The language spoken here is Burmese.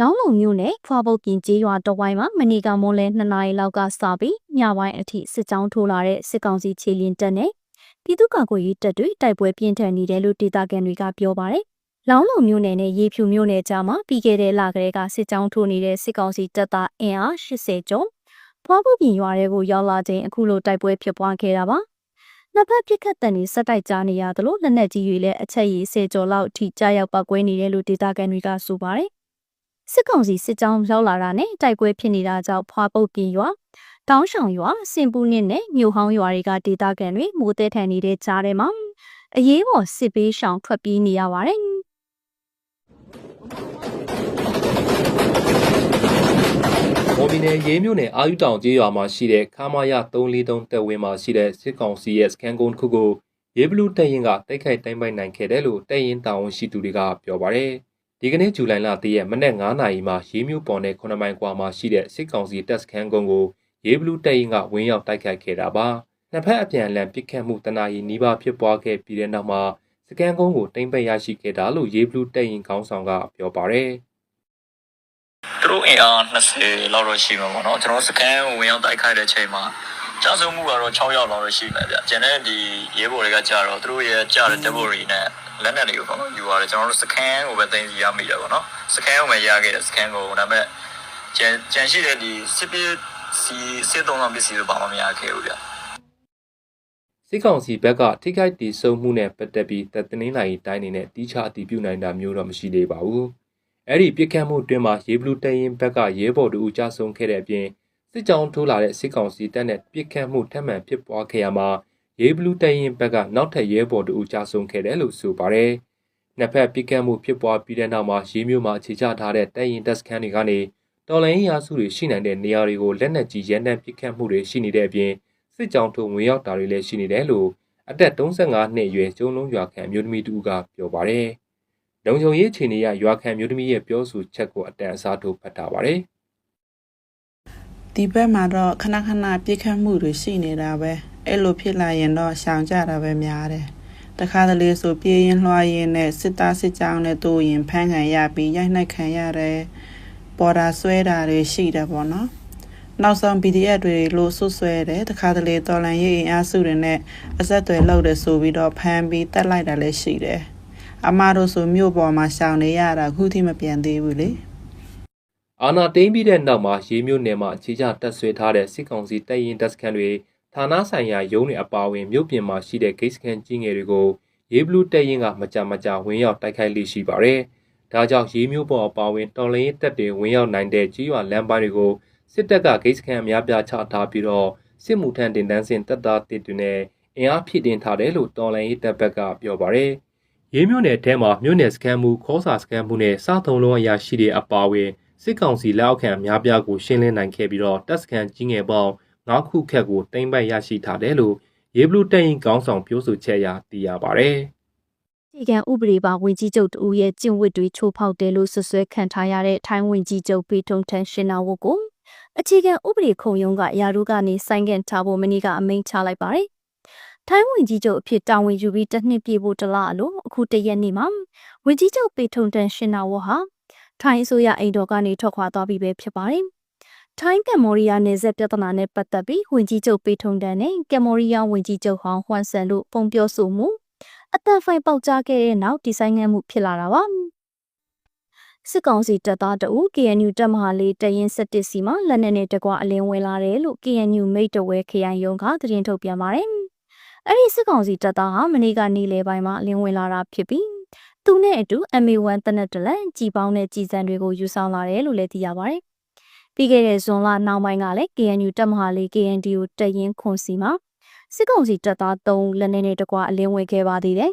လောင်းလုံမြို့နယ်ဖွာပုတ်ပြင်ကျေးရွာတဝိုင်းမှာမနေ့ကမွန်းလယ်2နာရီလောက်ကစပြီးညပိုင်းအထိစစ်ကြောင်းထိုးလာတဲ့စစ်ကောင်စီခြေလင်းတပ်နဲ့ပြည်သူ့ကာကွယ်ရေးတပ်တွေတိုက်ပွဲပြင်းထန်နေတယ်လို့ဒေသခံတွေကပြောပါတယ်။လောင်းလုံမြို့နယ်နဲ့ရေဖြူမြို့နယ်ကြားမှာပြီးခဲ့တဲ့လကလေးကစစ်ကြောင်းထိုးနေတဲ့စစ်ကောင်စီတပ်သားအင်အား80ကျော်ဖွာပုတ်ပြင်ရွာတွေကိုရောက်လာချိန်အခုလိုတိုက်ပွဲဖြစ်ပွားခဲ့တာပါ။နှစ်ဖက်ပြစ်ခတ်တန်တွေစက်တိုက်ကြားနေရသလိုလက်နက်ကြီးတွေလည်းအချက်ရည်10ကျော်လောက်အထိကြားရောက်ပောက်ကွဲနေတယ်လို့ဒေသခံတွေကဆိုပါတယ်။ စစ်ကောင်စီစစ်ကြောင်းရောက်လာတာနဲ့တိုက်ပွဲဖြစ်နေတာကြောင့်ဖွာပုတ်ပြင်ရွာတောင်းဆောင်ရွာစင်ပူနစ်နဲ့မြို့ဟောင်းရွာတွေကဒေသခံတွေမိုးတဲထန်နေတဲ့ကြားထဲမှာအရေးပေါ်စစ်ပေးရှောင်ထွက်ပြေးနေရပါတယ်မော်ဘီနယ်ရေးမြို့နယ်အာယူတောင်ကျေးရွာမှာရှိတဲ့ခမာယ343တပ်ဝင်းမှာရှိတဲ့စစ်ကောင်စီရဲ့စကန်ကုန်းတစ်ခုကိုရေးဘလူးတပ်ရင်ကတိုက်ခိုက်တိုင်းပိုက်နိုင်ခဲ့တယ်လို့တပ်ရင်တာဝန်ရှိသူတွေကပြောပါတယ်။ ဒီကနေ့ဇူလိုင်လ3ရက်မနက်9:00နာရီမှာရေးမြို့ပေါ်နဲ့9မိုင်ကွာမှာရှိတဲ့စစ်ကောင်စီတပ်စခန်းကုန်းကိုရေးဘလူးတပ်ရင်ကဝင်းရောက်တိုက်ခိုက်ခဲ့တာပါ။နှစ်ဖက်အပြန်အလှန်ပစ်ခတ်မှုတနာရီနီးပါးဖြစ်ပွားခဲ့ပြီးတဲ့နောက်မှာစကန်ကုန်းကိုတင်ပိတ်ရရှိခဲ့တာလို့ရေးဘလူးတပ်ရင်ခေါင်းဆောင်ကပြောပါတယ်။သူတို့အင်အား20လောက်တော့ရှိမှာပေါ့နော်ကျွန်တော်စကန်ကိုဝင်ရောက်တိုက်ခိုက်တဲ့ချိန်မှာကြာဆုံးမှုကတော့6ရောက်လောက်တော့ရှိမှာဗျကျန်တဲ့ဒီရဲဘော်တွေကကြာတော့သူတို့ရဲ့ကြာတဲ့ double တွေနဲ့ လက်နက်တွေကိုပေါ့နော်ယူရတယ်ကျွန်တော်တို့စကန်ကိုပဲတင်စီရမိတယ်ပေါ့နော်စကန်ကိုပဲရခဲ့တဲ့စကန်ကိုဒါပေမဲ့ကျန်ကျန်ရှိတဲ့ဒီစစ်ပစ်စီစစ်သုံးဆောင်ပစ္စည်းတွေဘာမှမရခဲ့ဘူးဗျစစ်ကောင်စီဘက်ကထိခိုက်တီဆုံမှုနဲ့ပတ်သက်ပြီးတပ်တင်းနိုင်တိုင်းနေနဲ့တီးခြားအတည်ပြုနိုင်တာမျိုးတော့မရှိသေးပါဘူး။အဲ့ဒီပြစ်ခတ်မှုတွင်မှာရေဘလူးတရင်ဘက်ကရဲဘော်တို့အကြဆုံးခဲ့တဲ့အပြင်စစ်ကြောင်းထိုးလာတဲ့စစ်ကောင်စီတပ်နဲ့ပြစ်ခတ်မှုထပ်မံဖြစ်ပွားခဲ့ရမှာ ရေဘလူးတရင်ဘက်ကနောက်ထပ်ရဲဘော်တို့အကြဆုံးခဲ့တယ်လို့ဆိုပါတယ်။နှစ်ဖက်ပြစ်ခတ်မှုဖြစ်ပွားပြီးတဲ့နောက်မှာရေမျိုးမှာအခြေချထားတဲ့တရင်တပ်စခန်းတွေကနေတော်လိုင်းရာစုတွေရှိနိုင်တဲ့နေရာတွေကိုလက်နက်ကြီးရန်တမ်းပစ်ခတ်မှုတွေရှိနေတဲ့အပြင်စစ်ကြောင်းထုံဝင်ရောက်တာတွေလည်းရှိနေတယ်လို့အသက်35နှစ်အရွယ်ကျုံလုံးရွာခံအမျိုးသမီးတူကပြောပါတယ်။လုံခြုံရေးအခြေအနေအရရွာခံအမျိုးသမီးရဲ့ပြောဆိုချက်ကိုအတန်အစားထိုးဖတ်ထားပါတယ်ဒီဘက်မှာတော့ခဏခဏပြစ်ခတ်မှုတွေရှိနေတာပဲ အဲ့လိုဖြစ်လာရင်တော့ရှောင်ကြတာပဲများတယ်တခါတလေဆိုပြေးရင်လွှားရင်နဲ့စစ်သားစစ်ကြောင်းနဲ့တို့ရင်ဖမ်းခံရပြီးရိုက်နှက်ခံရတယ်ပေါ်တာဆွဲတာတွေရှိတယ်ပေါ့နော်နောက်ဆုံး PDF တွေလို့ဆွဆွဲတယ်တခါတလေတော်လန်ရေးအင်အားစုတွေနဲ့အဆက်အသွယ်လုပ်တယ်ဆိုပြီးတော့ဖမ်းပြီးတက်လိုက်တာလည်းရှိတယ်အမတို့ဆိုမြို့ပေါ်မှာရှောင်နေရတာအခုထိမပြန်သေးဘူးလေ။အာနာတိန်ပြီးတဲ့နောက်မှာရေမျိုးနယ်မှာအခြေချတပ်ဆွဲထားတဲ့စစ်ကောင်စီတပ်ရင်တပ်စခန်းတွေ ဌာနဆိုင်ရာရုံးတွေအပါအဝင်မြို့ပြင်မှာရှိတဲ့ဂိတ်စခန်းကြီးငယ်တွေကိုရေဘလူးတပ်ရင်ကမကြမကြဝင်ရောက်တိုက်ခိုက်လိရှိပါတယ်။ဒါကြောင့်ရေမျိုးပေါ်အပါအဝင်တော်လရင်တပ်တွေဝင်ရောက်နိုင်တဲ့ကြီးရွာလမ်းပိုင်းတွေကိုစစ်တပ်ကဂိတ်စခန်းအများပြားချထားပြီးတော့စစ်မှုထမ်းတင်တန်းစင်တပ်သားတစ်တွေနဲ့အင်အားဖြည့်တင်ထားတယ်လို့တော်လရင်တပ်ဘက်ကပြောပါတယ်။ရေးမြို့နယ်ထဲမှာမြို့နယ်စခန်းမှုခေါ်စာစခန်းမှုနဲ့စားသုံးလုံးအရာရှိတွေအပါအဝင်စစ်ကောင်စီလက်အောက်ခံအများပြားကိုရှင်းလင်းနိုင်ခဲ့ပြီးတော့တပ်စခန်းကြီးငယ်ပေါင်း ၅ခုခက်ကိုတင်ပိုက်ရရှိထားတယ်လို့ရေးဘလူးတပ်ရင်ကောင်းဆောင်ပြောဆိုချက်အရသိရပါဗျ။ဒီကံဥပဒေပါဝင်ကြီးချုပ်တူရဲ့ကျင့်ဝတ်တွေချိုးဖောက်တယ်လို့ဆွဆွဲခံထားရတဲ့ထိုင်းဝင်ကြီးချုပ်ပေထုံထန်ရှင်နာဝတ်ကိုအခြေခံဥပဒေခုံရုံးကယာရုကနေစိုင်းကန်ထားဖို့မနေ့ကအမိန့်ချလိုက်ပါတယ်။ထိုင်းဝင်ကြီးချုပ်အဖြစ်တာဝန်ယူပြီးတစ်နှစ်ပြည့်ဖို့တလအလို့အခုတရက်နေ့မှာဝင်ကြီးချုပ်ပေထုံထန်ရှင်နာဝတ်ဟာထိုင်းအစိုးရအိမ်တော်ကနေထွက်ခွာသွားပြီပဲဖြစ်ပါတယ်။ ထိုင်းကမ္ဘောဒီးယားနယ်စပ်ပြဿနာနဲ့ပတ်သက်ပြီးဝင်ကြီးချုပ်ပေထုံတန်နဲ့ကမ္ဘောဒီးယားဝင်ကြီးချုပ်ဟောင်းဟွမ်ဆန်တို့ပုံပြောဆိုမှုအသက်ဖိုင်ပေါက်ကြားခဲ့တဲ့နောက်ဒီဇိုင်းငန်းမှုဖြစ်လာတာပါစစ်ကောင်စီတပ်သားတအူ KNU တပ်မဟာလေးတရင်17စီမှာလက်နက်နဲ့တကွအလင်းဝင်လာတယ်လို့ KNU မိတ်တဝဲခရိုင်ရုံးကသတင်းထုတ်ပြန်ပါတယ်။အဲ့ဒီစစ်ကောင်စီတပ်သားဟာမနေ့ကနေ့လယ်ပိုင်းမှာအလင်းဝင်လာတာဖြစ်ပြီးသူနဲ့အတူ MA1 တနက်တလန်ကြီးပေါင်းတဲ့ကြီးစံတွေကိုယူဆောင်လာတယ်လို့လည်းသိရပါတယ်။ ပြီးခဲ့တဲ့ဇွန်လနောက်ပိုင်းကလည်း KNU တပ်မဟာလေး KNDU တရင်ခွန်စီမှာစစ်ကောင်စီတပ်သား3လက်နက်နဲ့တကွအလင်းဝင်ခဲ့ပါသေးတယ်